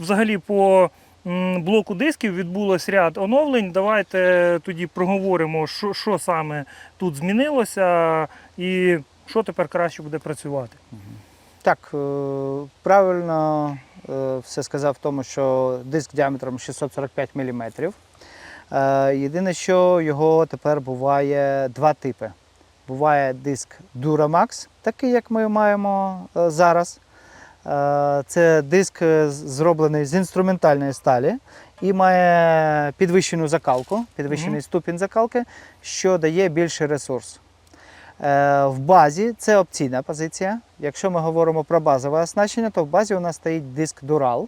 Взагалі по блоку дисків відбулось ряд оновлень. Давайте тоді проговоримо, що, що саме тут змінилося і що тепер краще буде працювати. Так, е, правильно е, все сказав в тому, що диск діаметром 645 мм. Єдине, що його тепер буває два типи. Буває диск Duramax, такий, як ми маємо е, зараз. Е, Це диск е, зроблений з інструментальної сталі і має підвищену закалку, підвищений Мгм. ступінь закалки, що дає більший ресурс. Е, В базі це опційна позиція. Якщо ми говоримо про базове оснащення, то в базі у нас стоїть диск Dural,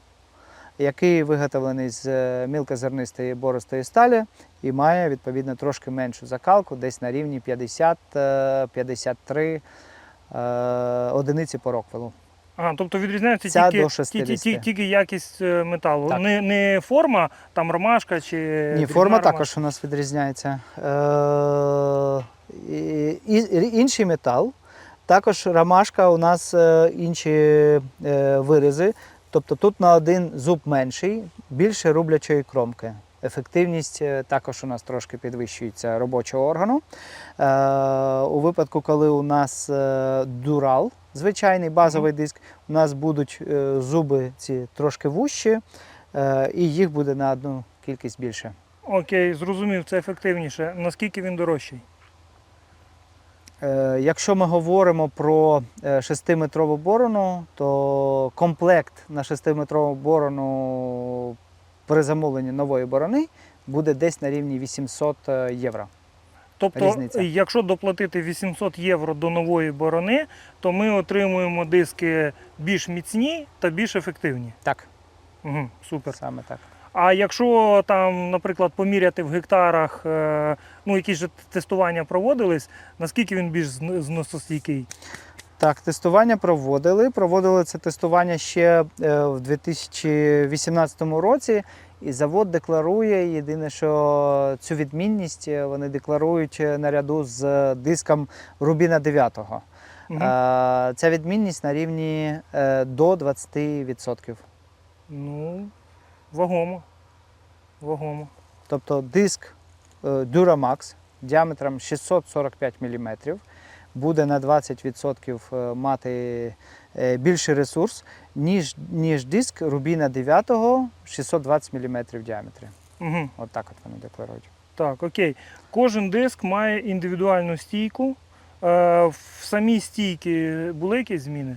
який виготовлений з мілкозернистої бористої сталі і має відповідно трошки меншу закалку, десь на рівні 50-53 одиниці по роквелу. Ага, тобто відрізняється Ця тільки, до тільки, 60. тільки, тільки якість е, металу. Так. Не, не форма, там ромашка чи. Ні, дрібна форма ромашка. також у нас відрізняється. Е, і- і- інший метал. Також ромашка у нас е, інші е. Тобто тут на один зуб менший, більше рублячої кромки. Ефективність е, також у нас трошки підвищується робочого органу. Е, у випадку, коли у нас е, дурал, звичайний базовий диск, у нас будуть зуби ці трошки вущі, і їх буде на одну кількість більше. Окей, зрозумів, це ефективніше. Наскільки він дорожчий? Якщо ми говоримо про 6-метрову борону, то комплект на 6-метрову борону при замовленні нової борони буде десь на рівні 800 євро. Тобто, Різниця. якщо доплатити 800 євро до нової борони, то ми отримуємо диски більш міцні та більш ефективні. Так, Угу, супер. саме так. А якщо там, наприклад, поміряти в гектарах, е, ну якісь же тестування проводились, наскільки він більш зн- зносостійкий? Так, тестування проводили. Проводили це тестування ще е, в 2018 році. І завод декларує єдине, що цю відмінність е, вони декларують е, наряду з диском Рубіна 9. Мгм. Е, Ця відмінність на рівні до 20%. Ну, вагомо. Вагомо. Тобто диск Duramax діаметром 645 мм буде на 20% е, мати е, більший ресурс, ніж, ніж диск Рубіна 9 620 мм в діаметрі. Угу. От так от вони декларують. Так, окей. Кожен диск має індивідуальну стійку. Е, в самій стійці були якісь зміни?